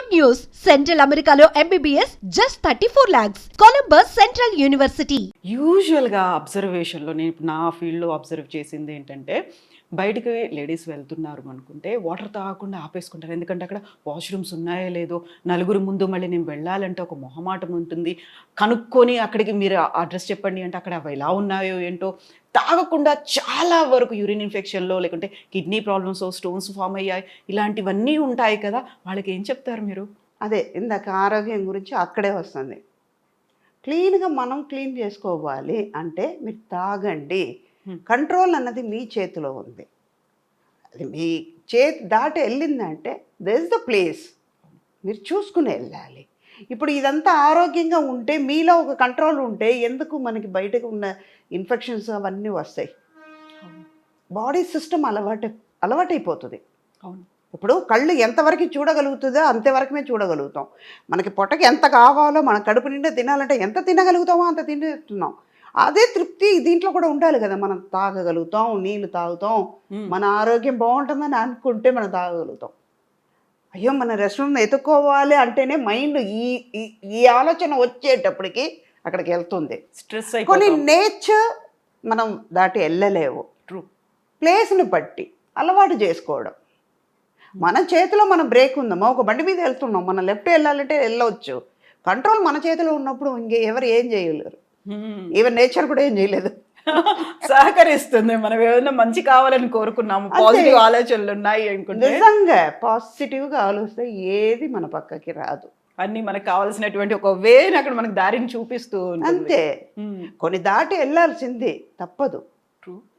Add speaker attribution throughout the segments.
Speaker 1: Good news. Central అమెరికాలో MBBS just thirty four lakhs Columbus Central University
Speaker 2: యూజువల్గా అబ్జర్వేషన్లో నేను నా ఫీల్డ్లో అబ్జర్వ్ చేసింది ఏంటంటే బయటికి లేడీస్ వెళ్తున్నారు అనుకుంటే వాటర్ తాగకుండా ఆపేసుకుంటారు. ఎందుకంటే అక్కడ వాష్రూమ్స్ ఉన్నాయో లేదో నలుగురు ముందు మళ్ళీ నేను వెళ్ళాలంటే ఒక మొహమాటం ఉంటుంది. కనుక్కొని అక్కడికి మీరు అడ్రస్ చెప్పండి అంటే అక్కడ అవి ఎలా ఉన్నాయో ఏంటో. తాగకుండా చాలా వరకు యూరిన్ ఇన్ఫెక్షన్లో లేకుంటే కిడ్నీ ప్రాబ్లమ్స్ స్టోన్స్ ఫామ్ అయ్యాయి. ఇలాంటివన్నీ ఉంటాయి కదా. వాళ్ళకి ఏం చెప్తారు మీరు?
Speaker 3: అదే ఇందాక ఆరోగ్యం గురించి అక్కడే వస్తుంది. క్లీన్గా మనం క్లీన్ చేసుకోవాలి అంటే మీరు తాగండి. కంట్రోల్ అన్నది మీ చేతిలో ఉంది. అది మీ చేతి దాటి వెళ్ళిందంటే ద ఇస్ ద ప్లేస్ మీరు చూసుకుని వెళ్ళాలి. ఇప్పుడు ఇదంతా ఆరోగ్యంగా ఉంటే మీలో ఒక కంట్రోల్ ఉంటే ఎందుకు మనకి బయటకు ఉన్న ఇన్ఫెక్షన్స్ అవన్నీ వస్తాయి? బాడీ సిస్టమ్ అలవాటు అలవాటైపోతుంది.
Speaker 2: అవును.
Speaker 3: ఇప్పుడు కళ్ళు ఎంతవరకు చూడగలుగుతుందో అంతవరకుమే చూడగలుగుతాం. మనకి పొట్టకి ఎంత కావాలో మన కడుపు నిండా తినాలంటే ఎంత తినగలుగుతామో అంత తింటున్నాం అదే తృప్తి దీంట్లో కూడా ఉండాలి కదా. మనం తాగగలుగుతాం నీళ్ళు తాగుతాం. మన ఆరోగ్యం బాగుంటుందని అనుకుంటే మనం తాగగలుగుతాం. అయ్యో మన రెస్టారెంట్ ఎత్తుక్కోవాలి అంటేనే మైండ్ ఈ ఈ- ఆలోచన వచ్చేటప్పటికి అక్కడికి వెళ్తుంది.
Speaker 2: స్ట్రెస్
Speaker 3: కొన్ని నేచర్ మనం దాటి వెళ్ళలేవు.
Speaker 2: ట్రూ
Speaker 3: ప్లేస్ని బట్టి అలవాటు చేసుకోవడం. మన చేతిలో మన బ్రేక్ ఉందమ్మా ఒక బండి మీద వెళ్తున్నాం మన లెఫ్ట్ వెళ్ళాలంటే వెళ్ళవచ్చు కంట్రోల్ మన చేతిలో ఉన్నప్పుడు ఇంకే ఎవరు ఏం చేయలేరు. ఈవెన్ నేచర్ కూడా ఏం చేయలేదు.
Speaker 2: సహకరిస్తుంది. మనం ఏదైనా మంచి కావాలని కోరుకున్నాము. పాజిటివ్ ఆలోచనలు ఉన్నాయి అనుకుంటే
Speaker 3: నిజంగా పాజిటివ్గా ఆలోచిస్తే ఏది మన పక్కకి రాదు.
Speaker 2: అన్ని మనకు కావాల్సినటువంటి ఒక వేని అక్కడ మనకు దారిని చూపిస్తూ
Speaker 3: అంతే. కొన్ని దాటి వెళ్ళాల్సిందే తప్పదు.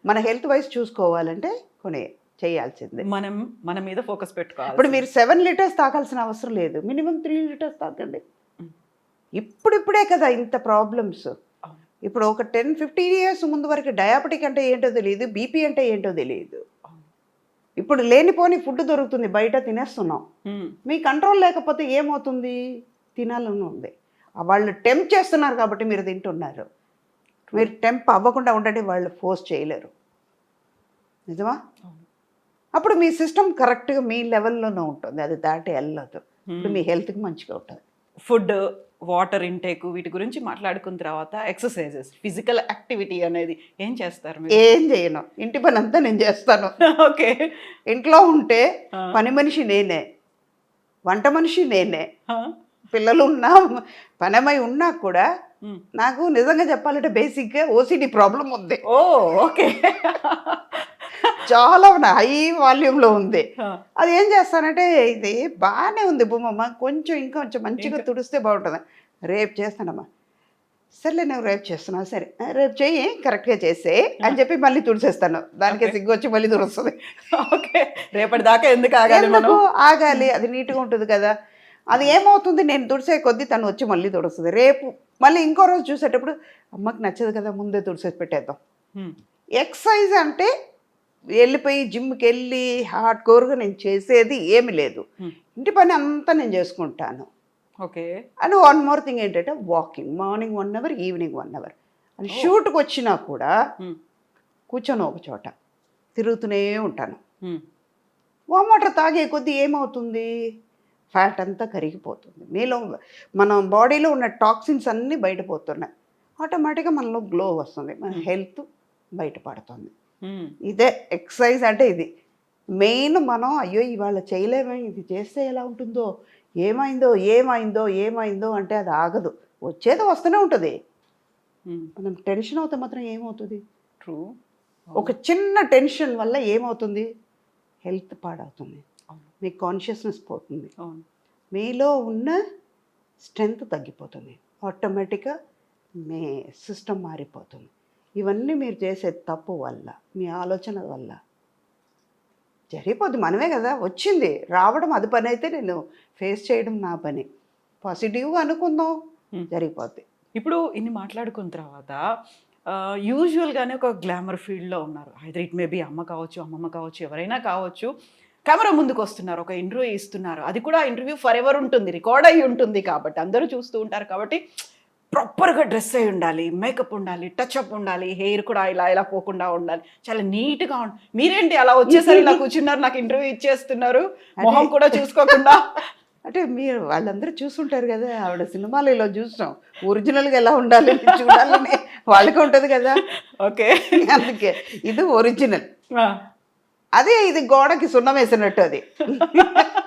Speaker 3: మన హెల్త్ వైజ్ చూసుకోవాలంటే కొన్ని చేయాల్సిందే.
Speaker 2: మనం మన మీద ఫోకస్ పెట్టుకోవాలి
Speaker 3: ఇప్పుడు మీరు సెవెన్ లీటర్స్ తాగాల్సిన అవసరం లేదు. మినిమం త్రీ లీటర్స్ తాగండి. ఇప్పుడిప్పుడే కదా ఇంత ప్రాబ్లమ్స్. ఇప్పుడు ఒక టెన్ ఫిఫ్టీన్ ఇయర్స్ ముందు వరకు డయాబెటిక్ అంటే ఏంటో తెలియదు బీపీ అంటే ఏంటో తెలియదు. ఇప్పుడు లేనిపోని ఫుడ్ దొరుకుతుంది బయట తినేస్తున్నాం. మీ కంట్రోల్ లేకపోతే ఏమవుతుంది? తినాలని ఉంది. వాళ్ళు టెంప్ చేస్తున్నారు కాబట్టి మీరు తింటున్నారు. మీరు టెంప్ అవ్వకుండా ఉండండి వాళ్ళు ఫోర్స్ చేయలేరు. నిజమా. అప్పుడు మీ సిస్టమ్ కరెక్ట్గా మీ లెవెల్లోనే ఉంటుంది. అది దాటి వెళ్ళదు. ఇప్పుడు. మీ హెల్త్కి మంచిగా ఉంటుంది.
Speaker 2: ఫుడ్ వాటర్ ఇంటేక్ వీటి గురించి మాట్లాడుకున్న తర్వాత ఎక్సర్సైజెస్ ఫిజికల్ యాక్టివిటీ అనేది ఏం చేస్తారు మీరు?
Speaker 3: ఏం చేయను. ఇంటి పని అంతా నేను చేస్తాను.
Speaker 2: ఓకే.
Speaker 3: ఇంట్లో ఉంటే పని మనిషి నేనే. వంట మనిషి నేనే. పిల్లలు ఉన్నా పనమై ఉన్నా కూడా నాకు నిజంగా చెప్పాలంటే బేసిక్గా ఓసిడి ప్రాబ్లం ఉంది.
Speaker 2: ఓ ఓకే.
Speaker 3: చాలా హై వాల్యూమ్లో ఉంది. అది ఏం చేస్తానంటే ఇది బాగానే ఉంది భూమమ్మ కొంచెం ఇంకా కొంచెం మంచిగా? తుడిస్తే బాగుంటుంది. రేపు చేస్తానమ్మా. సర్లే నువ్వు రేపు చేస్తున్నావు. సరే. "ఆ, రేపు చెయ్యి కరెక్ట్గా చేసే అని చెప్పి మళ్ళీ తుడిసేస్తాను. దానికే. సిగ్గు వచ్చి మళ్ళీ తుడుస్తుంది.
Speaker 2: ఓకే. రేపటి దాకా ఎందుకు ఆగాలి మనం?
Speaker 3: ఎందుకు ఆగాలి? అది నీట్గా ఉంటుంది కదా. అది ఏమవుతుంది? నేను తుడిసే కొద్దీ తను వచ్చి మళ్ళీ తుడుస్తుంది. రేపు మళ్ళీ ఇంకో రోజు చూసేటప్పుడు అమ్మకి నచ్చదు కదా ముందే తుడిసేసి పెట్టేద్దాం. ఎక్సర్సైజ్ అంటే వెళ్ళిపోయి జిమ్కి వెళ్ళి హార్డ్ కోర్గా నేను చేసేది ఏమి లేదు. ఇంటి పని అంతా నేను చేసుకుంటాను
Speaker 2: okay
Speaker 3: and one more thing ఏంటంటే walking morning one hour evening one hour అని. షూట్కి వచ్చినా కూడా. కూర్చొని ఒక చోట తిరుగుతూనే ఉంటాను. వామ్ వాటర్ తాగే కొద్దీ ఏమవుతుంది ఫ్యాట్ అంతా కరిగిపోతుంది మీలో మన బాడీలో ఉన్న టాక్సిన్స్ అన్నీ బయటపోతున్నాయి ఆటోమేటిక్గా మనలో గ్లో వస్తుంది మన హెల్త్ బయటపడుతుంది. ఇదే ఎక్సర్సైజ్ అంటే ఇది. మెయిన్ మనం అయ్యో ఇవాళ చేయలేమే ఇది చేస్తే ఎలా ఉంటుందో ఏమైందో ఏమైందో ఏమైందో అంటే అది ఆగదు. వచ్చేది వస్తూనే ఉంటుంది. మనం టెన్షన్ అవుతే మాత్రం ఏమవుతుంది?
Speaker 2: ట్రూ.
Speaker 3: ఒక చిన్న టెన్షన్ వల్ల ఏమవుతుంది? హెల్త్ పాడవుతుంది. మీ కాన్షియస్నెస్ పోతుంది.
Speaker 2: అవును.
Speaker 3: మీలో ఉన్న స్ట్రెంగ్త్ తగ్గిపోతుంది. ఆటోమేటిక్గా మీ సిస్టమ్ మారిపోతుంది. ఇవన్నీ మీరు చేసే తప్పు వల్ల మీ ఆలోచన వల్ల. జరిగిపోద్ది మనమే కదా వచ్చింది. రావడం అది పని అయితే నేను ఫేస్ చేయడం నా పని. పాజిటివ్గా అనుకుందాం. జరిగిపోద్ది.
Speaker 2: ఇప్పుడు ఇన్ని మాట్లాడుకున్న తర్వాత యూజువల్గానే ఒక గ్లామర్ ఫీల్డ్లో ఉన్నారు. ఐదర్ ఇట్ మేబీ అమ్మ కావచ్చు అమ్మమ్మ కావచ్చు ఎవరైనా కావచ్చు. కెమెరా ముందుకు వస్తున్నారు ఒక ఇంటర్వ్యూ ఇస్తున్నారు. అది కూడా ఇంటర్వ్యూ ఫర్ ఎవర్ ఉంటుంది రికార్డ్ అయి ఉంటుంది కాబట్టి అందరూ చూస్తూ ఉంటారు కాబట్టి ప్రాపర్గా డ్రెస్ అయి ఉండాలి మేకప్ ఉండాలి టచ్ అప్ ఉండాలి హెయిర్ కూడా ఇలా ఇలా పోకుండా ఉండాలి. చాలా నీట్గా ఉండాలి మీరేంటి అలా వచ్చేసరి? ఇలా కూర్చున్నారు నాకు ఇంటర్వ్యూ ఇచ్చేస్తున్నారు. మొహం కూడా చూసుకోకుండా.
Speaker 3: అంటే మీరు వాళ్ళందరూ చూసుంటారు కదా ఆవిడ సినిమాలు ఇలా చూసాం ఒరిజినల్గా ఎలా ఉండాలి చూడాలని వాళ్ళకి ఉంటుంది కదా.
Speaker 2: ఓకే.
Speaker 3: అందుకే ఇది ఒరిజినల్. అదే ఇది గోడకి సున్నం వేసినట్టు అది.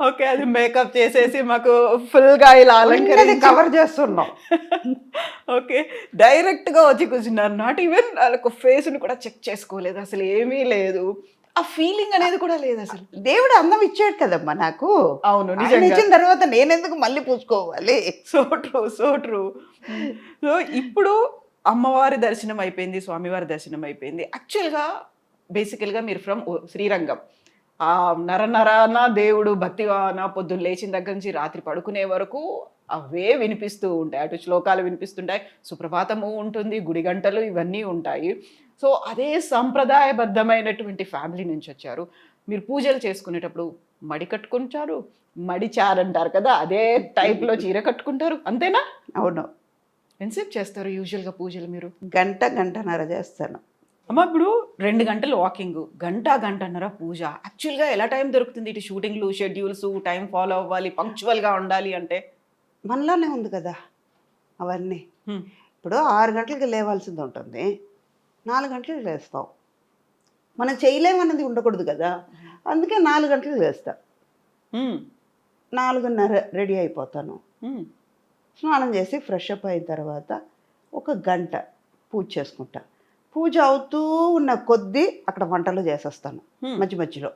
Speaker 2: ఓకే అది మేకప్ చేసేసి మాకు ఫుల్గా ఇలా అలంకరించి
Speaker 3: కవర్ చేస్తున్నాం.
Speaker 2: ఓకే డైరెక్ట్గా వచ్చి కూర్చున్నారు. నాట్ ఈవెన్ వాళ్ళకు ఫేస్ని కూడా చెక్ చేసుకోలేదు అసలు ఏమీ లేదు. ఆ ఫీలింగ్ అనేది కూడా లేదు అసలు.
Speaker 3: దేవుడు అందం ఇచ్చాడు కదమ్మా నాకు.
Speaker 2: అవును
Speaker 3: ఇచ్చిన తర్వాత నేనెందుకు మళ్ళీ పూసుకోవాలి
Speaker 2: so true so true so ఇప్పుడు అమ్మవారి దర్శనం అయిపోయింది స్వామివారి దర్శనం అయిపోయింది. యాక్చువల్గా బేసికల్గా మీరు ఫ్రమ్ శ్రీరంగం. ఆ నర నరాన దేవుడు భక్తిగాన పొద్దున్న లేచిన దగ్గర నుంచి రాత్రి పడుకునే వరకు అవే వినిపిస్తూ ఉంటాయి. అటు శ్లోకాలు వినిపిస్తుంటాయి సుప్రభాతము ఉంటుంది గుడి గంటలు ఇవన్నీ ఉంటాయి. సో అదే సంప్రదాయబద్ధమైనటువంటి ఫ్యామిలీ నుంచి వచ్చారు. మీరు పూజలు చేసుకునేటప్పుడు మడి కట్టుకుంటారు మడి చారు అంటారు కదా అదే టైప్లో చీర కట్టుకుంటారు అంతేనా?
Speaker 3: అవును.
Speaker 2: ఎంతసేపు చేస్తారు యూజువల్గా పూజలు మీరు?
Speaker 3: గంట గంటన్నర చేస్తాను.
Speaker 2: అమ్మ ఇప్పుడు రెండు గంటలు వాకింగ్ గంట గంటన్నర పూజ. యాక్చువల్గా ఎలా టైం దొరుకుతుంది ఇటు షూటింగ్లు షెడ్యూల్స్ టైం ఫాలో అవ్వాలి పంక్చువల్గా ఉండాలి అంటే?
Speaker 3: మనలోనే ఉంది కదా అవన్నీ. ఇప్పుడు ఆరు గంటలకి లేవాల్సింది ఉంటుంది. నాలుగు గంటలకు లేస్తాం. మనం చేయలేమన్నది ఉండకూడదు కదా. అందుకే నాలుగు గంటలకు లేస్తా. నాలుగున్నర రెడీ అయిపోతాను. స్నానం చేసి ఫ్రెష్ అప్ అయిన తర్వాత ఒక గంట పూజ చేసుకుంటా. పూజ అవుతూ ఉన్న కొద్దీ అక్కడ వంటలు చేసేస్తాను. మధ్య మధ్యలో.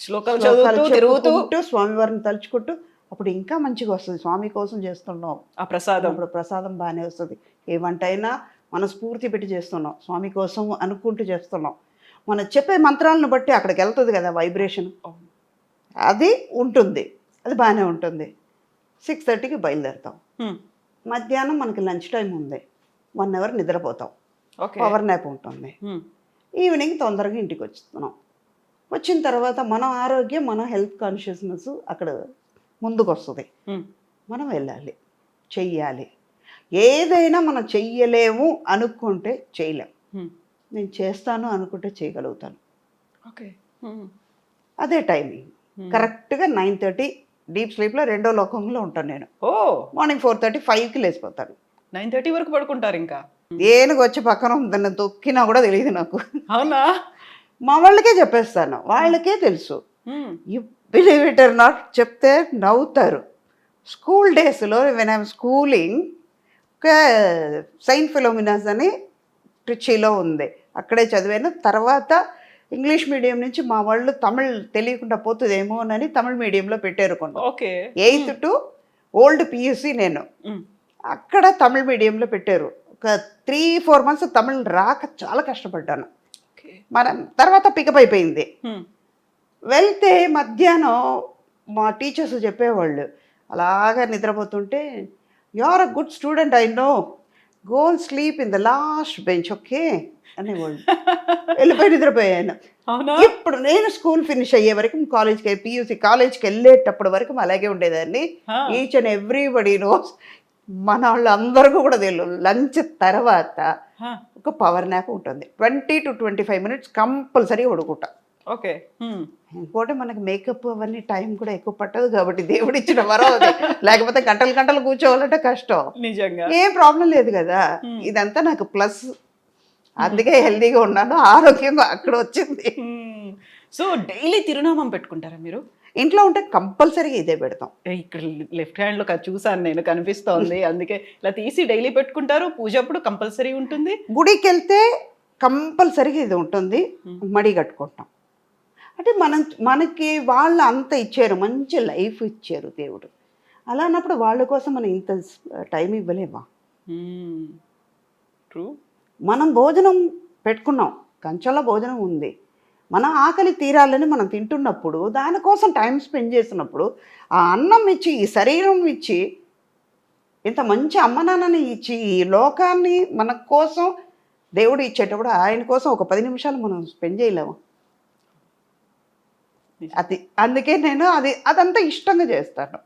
Speaker 2: శ్లోకాలు చదువుతూ
Speaker 3: స్వామివారిని తలుచుకుంటూ అప్పుడు ఇంకా మంచిగా వస్తుంది. స్వామి కోసం చేస్తున్నాం.
Speaker 2: ఆ ప్రసాదం.
Speaker 3: అప్పుడు ప్రసాదం బాగానే వస్తుంది. ఏ వంట అయినా మనస్ఫూర్తి పెట్టి చేస్తున్నాం. స్వామి కోసం అనుకుంటూ చేస్తున్నాం. మనం చెప్పే మంత్రాలను బట్టి అక్కడికి వెళ్తుంది కదా వైబ్రేషన్. అది ఉంటుంది. అది బాగానే ఉంటుంది. సిక్స్ థర్టీకి బయలుదేరుతాం. మధ్యాహ్నం మనకి లంచ్ టైం ఉంది. వన్ అవర్ నిద్రపోతాం. పవర్ నాప్ ఉంటుంది. ఈవినింగ్ తొందరగా ఇంటికి వచ్చేస్తున్నాం. వచ్చిన తర్వాత మన ఆరోగ్యం మన హెల్త్ కాన్షియస్నెస్ అక్కడ ముందుకు వస్తుంది. మనం వెళ్ళాలి చెయ్యాలి. ఏదైనా మనం చెయ్యలేము అనుకుంటే చేయలేం. నేను చేస్తాను అనుకుంటే చేయగలుగుతాను.
Speaker 2: ఓకే.
Speaker 3: అదే టైమింగ్. కరెక్ట్గా నైన్ థర్టీ డీప్ స్లీప్లో రెండో లోకంలో ఉంటాను నేను.
Speaker 2: ఓ!
Speaker 3: మార్నింగ్ ఫోర్ థర్టీ ఫైవ్కి లేచిపోతాను.
Speaker 2: నైన్ థర్టీ వరకు పడుకుంటారు ఇంకా?
Speaker 3: ఏనుగు వచ్చి పక్కన ఉందని తొక్కినా కూడా తెలియదు నాకు.
Speaker 2: అవునా?
Speaker 3: మా వాళ్ళకే చెప్పేస్తాను వాళ్ళకే తెలుసు. బిలీవ్ ఇట్ ఆర్ నాట్ చెప్తే నవ్వుతారు. స్కూల్ డేస్లో వెన్ ఐమ్ స్కూలింగ్ ఒక సైన్ ఫిలోమినాస్ అని ట్రిచీలో ఉంది. అక్కడే చదివాను. తర్వాత ఇంగ్లీష్ మీడియం నుంచి మా వాళ్ళు తమిళ్ తెలియకుండా పోతుందేమో అని తమిళ్ మీడియంలో పెట్టారు కొన్ని
Speaker 2: okay.
Speaker 3: Eighth to old PUC నేను. అక్కడ తమిళ్ మీడియంలో పెట్టారు. ఒక త్రీ ఫోర్ మంత్స్ తమిళ్ రాక చాలా కష్టపడ్డాను. మనం తర్వాత పికప్ అయిపోయింది. వెళ్తే మధ్యాహ్నం మా టీచర్స్ చెప్పేవాళ్ళు అలాగా నిద్రపోతుంటే you are a good student I know go sleep in the last bench okay అనేవాళ్ళు. వెళ్ళిపోయి నిద్రపోయాను. ఇప్పుడు నేను స్కూల్ ఫినిష్ అయ్యే వరకు కాలేజ్కి పియూసీ కాలేజ్కి వెళ్ళేటప్పుడు వరకు అలాగే ఉండేదాన్ని. ఈచ్ అండ్ ఎవ్రీబడి నోస్ మన వాళ్ళు అందరికీ కూడా తెలియదు లంచ్ తర్వాత. ఒక పవర్ నాప్ ఉంటుంది. Twenty to twenty five minutes కంపల్సరీగా పడుకుంటా
Speaker 2: ఓకే.
Speaker 3: ఇంకోటి మనకి మేకప్ అవన్నీ టైం కూడా ఎక్కువ పట్టదు కాబట్టి దేవుడు ఇచ్చిన వరం లేకపోతే గంటలు గంటలు కూర్చోవాలంటే కష్టం.
Speaker 2: నిజంగా.
Speaker 3: ఏం ప్రాబ్లం లేదు కదా. ఇదంతా నాకు ప్లస్. అందుకే హెల్తీగా ఉన్నాను. ఆరోగ్యంగా అక్కడ వచ్చింది.
Speaker 2: సో డైలీ తిరునామం పెట్టుకుంటారా మీరు?
Speaker 3: ఇంట్లో ఉంటే కంపల్సరీగా ఇదే పెడతాం.
Speaker 2: ఇక్కడ లెఫ్ట్ హ్యాండ్లో క- చూసాను నేను కనిపిస్తోంది. అందుకే ఇలా తీసి డైలీ పెట్టుకుంటారు. పూజ అప్పుడు కంపల్సరీ ఉంటుంది.
Speaker 3: గుడికి వెళ్తే కంపల్సరీగా ఇది ఉంటుంది. మడి కట్టుకుంటాం. అంటే మనం మనకి వాళ్ళు అంత ఇచ్చారు. మంచి లైఫ్ ఇచ్చారు దేవుడు. అలా అన్నప్పుడు వాళ్ళ కోసం మనం ఇంత టైం ఇవ్వలేమా?
Speaker 2: ట్రూ.
Speaker 3: మనం భోజనం పెట్టుకున్నాం. కంచంలో భోజనం ఉంది. మన ఆకలి తీరాలని మనం తింటున్నప్పుడు దానికోసం టైం స్పెండ్ చేసినప్పుడు ఆ అన్నం ఇచ్చి ఈ శరీరం ఇచ్చి ఇంత మంచి అమ్మ నాన్నని ఇచ్చి ఈ లోకాన్ని మన కోసం దేవుడు ఇచ్చేటప్పుడు ఆయన కోసం ఒక పది నిమిషాలు మనం స్పెండ్ చేయలేము. అది అందుకే నేను అది అదంతా ఇష్టంగా చేస్తాను.